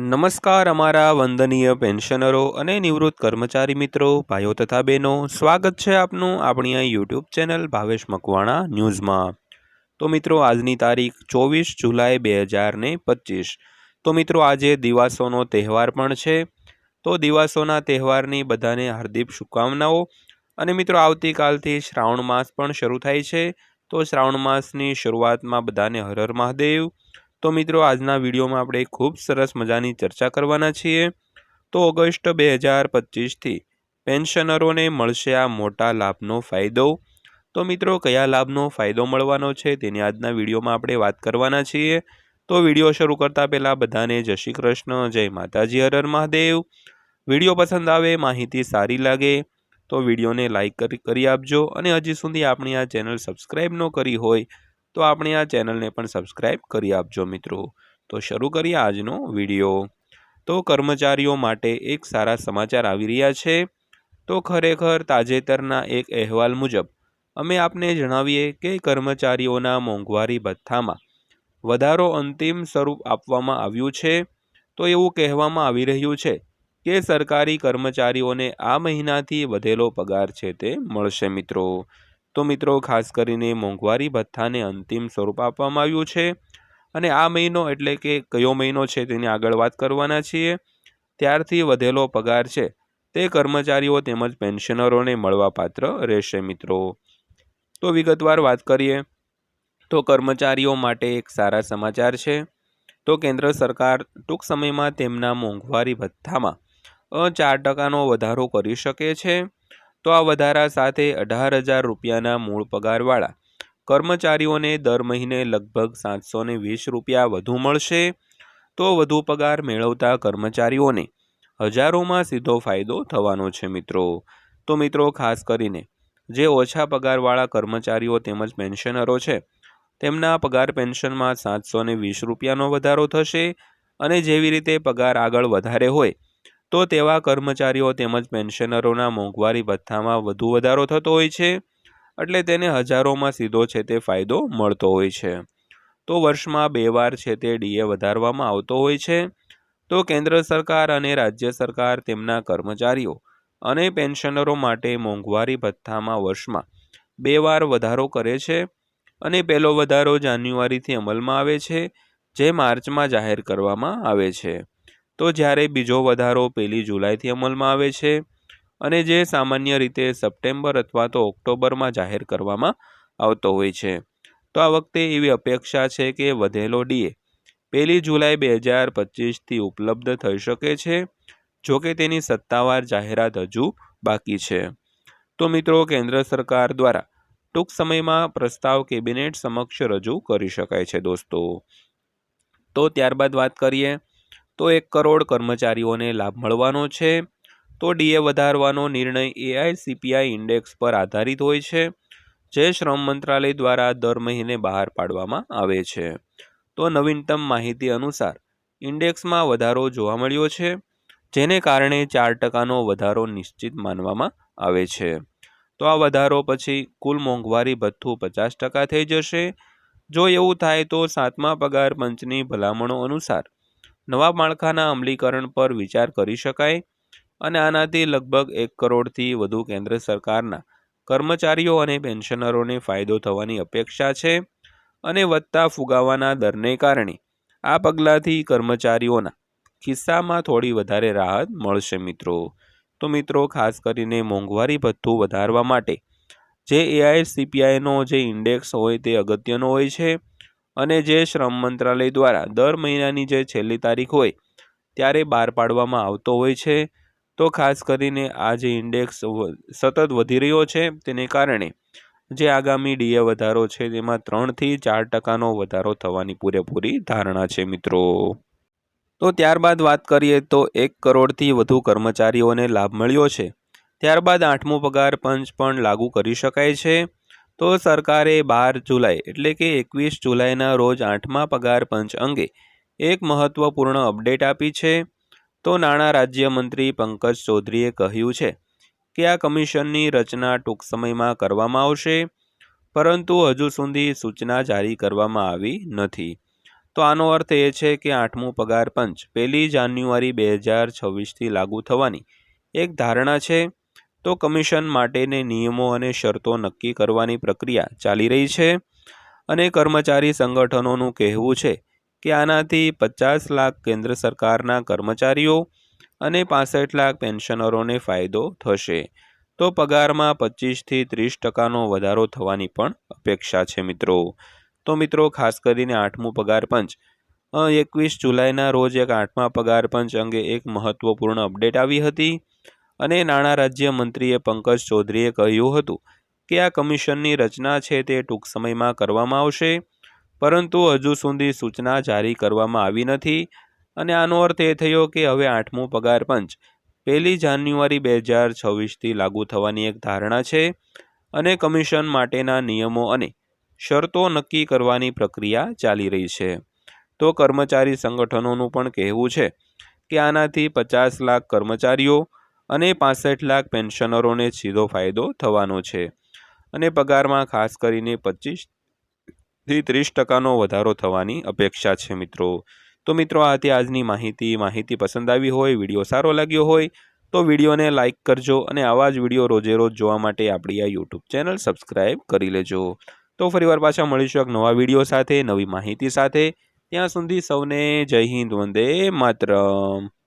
નમસ્કાર અમારા વંદનીય પેન્શનરો અને નિવૃત્ત કર્મચારી મિત્રો, ભાઈઓ તથા બહેનો. સ્વાગત છે આપનું આપણી આ યુટ્યુબ ચેનલ ભાવેશ મકવાણા ન્યૂઝમાં. તો મિત્રો, આજની તારીખ ચોવીસ જુલાઈ બે હજાર ને પચીસ. તો મિત્રો, આજે દિવાસોનો તહેવાર પણ છે. તો દિવાસોના તહેવારની બધાને હાર્દિક શુભકામનાઓ. અને મિત્રો, આવતીકાલથી શ્રાવણ માસ પણ શરૂ થાય છે. તો શ્રાવણ માસની શરૂઆતમાં બધાને હર હર મહાદેવ. તો મિત્રો, આજના વિડીયોમાં આપણે ખૂબ સરસ મજાની ચર્ચા કરવાના છીએ. તો ઓગસ્ટ બે હજાર પચીસથી પેન્શનરોને મળશે આ મોટા લાભનો ફાયદો. તો મિત્રો, કયા લાભનો ફાયદો મળવાનો છે તેની આજના વિડીયોમાં આપણે વાત કરવાના છીએ. તો વીડિયો શરૂ કરતાં પહેલાં બધાને જય શ્રી કૃષ્ણ, જય માતાજી, હર હર મહાદેવ. વીડિયો પસંદ આવે, માહિતી સારી લાગે, તો વિડીયોને કરી કરી આપજો. અને હજી સુધી આપણી આ ચેનલ સબસ્ક્રાઈબ ન કરી હોય તો આપણી આ ચેનલને પણ સબસ્ક્રાઈબ કરી આપજો મિત્રો. તો શરૂ કરીએ આજનો વીડિયો. તો કર્મચારીઓ માટે એક સારા સમાચાર આવી રહ્યા છે. તો ખરેખર તાજેતરના એક અહેવાલ મુજબ, અમે આપને જણાવીએ કે કર્મચારીઓના મોંઘવારી ભથ્થામાં વધારો અંતિમ સ્વરૂપ આપવામાં આવ્યું છે. તો એવું કહેવામાં આવી રહ્યું છે કે સરકારી કર્મચારીઓને આ મહિનાથી વધેલો પગાર છે તે મળશે મિત્રો. તો મિત્રો, ખાસ કરીને મોંઘવારી ભથ્થાને અંતિમ સ્વરૂપ આપવામાં આવ્યું છે. અને આ મહિનો એટલે કે કયો મહિનો છે તેની આગળ વાત કરવાના છીએ. ત્યારથી વધેલો પગાર છે તે કર્મચારીઓ તેમજ પેન્શનરોને મળવાપાત્ર રહેશે મિત્રો. તો વિગતવાર વાત કરીએ તો કર્મચારીઓ માટે એક સારા સમાચાર છે. તો કેન્દ્ર સરકાર ટૂંક સમયમાં તેમના મોંઘવારી ભથ્થામાં ચાર ટકાનો વધારો કરી શકે છે. તો આ વધારા સાથે અઢાર હજાર રૂપિયાના મૂળ પગારવાળા કર્મચારીઓને દર મહિને લગભગ સાતસો ને વીસ રૂપિયા વધુ મળશે. તો વધુ પગાર મેળવતા કર્મચારીઓને હજારોમાં સીધો ફાયદો થવાનો છે મિત્રો. તો મિત્રો, ખાસ કરીને જે ઓછા પગારવાળા કર્મચારીઓ તેમજ પેન્શનરો છે, તેમના પગાર પેન્શનમાં સાતસો વીસ રૂપિયાનો વધારો થશે અને જેવી રીતે પગાર આગળ વધારે હોય તો તેવા કર્મચારીઓ તેમજ પેન્શનરોના મોંઘવારી ભથ્થામાં વધુ વધારો થતો હોય છે, એટલે તેને હજારોમાં સીધો છે તે ફાયદો મળતો હોય છે. તો વર્ષમાં બે વાર છે તે ડીએ વધારવામાં આવતો હોય છે. તો કેન્દ્ર સરકાર અને રાજ્ય સરકાર તેમના કર્મચારીઓ અને પેન્શનરો માટે મોંઘવારી ભથ્થામાં વર્ષમાં બે વાર વધારો કરે છે અને પહેલો વધારો જાન્યુઆરીથી અમલમાં આવે છે, જે માર્ચમાં જાહેર કરવામાં આવે છે. તો જ્યારે બીજો વધારો પહેલી જુલાઈથી અમલમાં આવે છે અને જે સામાન્ય રીતે સપ્ટેમ્બર અથવા તો ઓક્ટોબરમાં જાહેર કરવામાં આવતો હોય છે. તો આ વખતે એવી અપેક્ષા છે કે વધેલો ડીએ પહેલી જુલાઈ બે હજાર પચીસથી ઉપલબ્ધ થઈ શકે છે, જો કે તેની સત્તાવાર જાહેરાત હજુ બાકી છે. તો મિત્રો, કેન્દ્ર સરકાર દ્વારા ટૂંક સમયમાં પ્રસ્તાવ કેબિનેટ સમક્ષ રજૂ કરી શકાય છે દોસ્તો. તો ત્યારબાદ વાત કરીએ તો એક કરોડ કર્મચારીઓને લાભ મળવાનો છે. તો ડીએ વધારવાનો નિર્ણય એઆઈસીપીઆઈ ઇન્ડેક્સ પર આધારિત હોય છે. જે શ્રમ મંત્રાલય દ્વારા દર મહિને બહાર પાડવામાં આવે છે. તો નવીનતમ માહિતી અનુસાર ઇન્ડેક્સમાં વધારો જોવા મળ્યો છે, જેને કારણે ચાર ટકાનો વધારો નિશ્ચિત માનવામાં આવે છે. તો આ વધારો પછી કુલ મોંઘવારી ભથ્થું પચાસ ટકા થઈ જશે. જો એવું થાય તો સાતમા પગાર પંચની ભલામણો અનુસાર નવા માળખાના અમલીકરણ પર વિચાર કરી શકાય અને આનાથી લગભગ એક કરોડથી વધુ કેન્દ્ર સરકારના કર્મચારીઓ અને પેન્શનરોને ફાયદો થવાની અપેક્ષા છે અને વધતા ફુગાવાના દરને કારણે આ પગલાંથી કર્મચારીઓના ખિસ્સામાં થોડી વધારે રાહત મળશે મિત્રો. તો મિત્રો, ખાસ કરીને મોંઘવારી ભથ્થું વધારવા માટે જે એઆઈસીપીઆઈનો જે ઇન્ડેક્સ હોય તે અગત્યનો હોય છે. અને જે શ્રમ મંત્રાલય દ્વારા દર મહિનાની જે છેલ્લી તારીખ હોય, ત્યારે બહાર પાડવામાં આવતો હોય છે. તો ખાસ કરીને આ જે ઇન્ડેક્સ સતત વધી રહ્યો છે, તેને કારણે જે આગામી ડીએ વધારો છે, તેમાં ત્રણથી ચાર ટકાનો વધારો થવાની પૂરેપૂરી ધારણા છે, મિત્રો. તો ત્યારબાદ વાત કરીએ તો એક કરોડથી વધુ કર્મચારીઓને લાભ મળ્યો છે. ત્યારબાદ આઠમો પગાર પંચ પણ લાગુ કરી શકાય છે. તો સરકારે બાર જુલાઈ એટલે કે એકવીસ જુલાઈના રોજ આઠમા પગાર પંચ અંગે એક મહત્વપૂર્ણ અપડેટ આપી છે. તો નાણાં રાજ્યમંત્રી પંકજ ચૌધરીએ કહ્યું છે કે આ કમિશનની રચના ટૂંક સમયમાં કરવામાં આવશે, પરંતુ હજુ સુધી સૂચના જારી કરવામાં આવી નથી. તો આનો અર્થ એ છે કે આઠમું પગાર પંચ પહેલી જાન્યુઆરી બે હજાર છવ્વીસથી લાગુ થવાની એક ધારણા છે. તો કમિશન માટેને નિયમો અને શરતો નક્કી કરવાની પ્રક્રિયા ચાલી રહી છે અને કર્મચારી સંગઠનોનું કહેવું છે કે આનાથી પચાસ લાખ કેન્દ્ર સરકારના કર્મચારીઓ અને પાસઠ લાખ પેન્શનરોને ફાયદો થશે. તો પગારમાં પચીસથી ત્રીસ ટકાનો વધારો થવાની પણ અપેક્ષા છે મિત્રો. તો મિત્રો, ખાસ કરીને આઠમું પગાર પંચ. એકવીસ જુલાઈના રોજ એક આઠમા પગાર પંચ અંગે એક મહત્વપૂર્ણ અપડેટ આવી હતી. અને નાણાં રાજ્યમંત્રીએ પંકજ ચૌધરીએ કહ્યું હતું કે આ કમિશનની રચના છે તે ટૂંક સમયમાં કરવામાં આવશે, પરંતુ હજુ સુધી સૂચના જારી કરવામાં આવી નથી અને આનો અર્થ એ થયો કે હવે આઠમું પગાર પંચ પહેલી જાન્યુઆરી બે હજાર છવ્વીસથી લાગુ થવાની એક ધારણા છે અને કમિશન માટેના નિયમો અને શરતો નક્કી કરવાની પ્રક્રિયા ચાલી રહી છે. તો કર્મચારી સંગઠનોનું પણ કહેવું છે કે આનાથી પચાસ લાખ કર્મચારીઓ અને પાસઠ લાખ પેન્શનરોને સીધો ફાયદો થવાનો છે. અને પગારમાં ખાસ કરીને પચીસથી ત્રીસ ટકાનો વધારો થવાની અપેક્ષા છે મિત્રો. તો મિત્રો, આ હતી આજની માહિતી. માહિતી પસંદ આવી હોય, વીડિયો સારો લાગ્યો હોય, તો વિડીયોને લાઇક કરજો અને આવા જ વીડિયો રોજે રોજ જોવા માટે આપણી આ યુટ્યુબ ચેનલ સબસ્ક્રાઈબ કરી લેજો. તો ફરીવાર પાછા મળીશું એક નવા વીડિયો સાથે, નવી માહિતી સાથે. ત્યાં સુધી સૌને જય હિન્દ, વંદે માતરમ.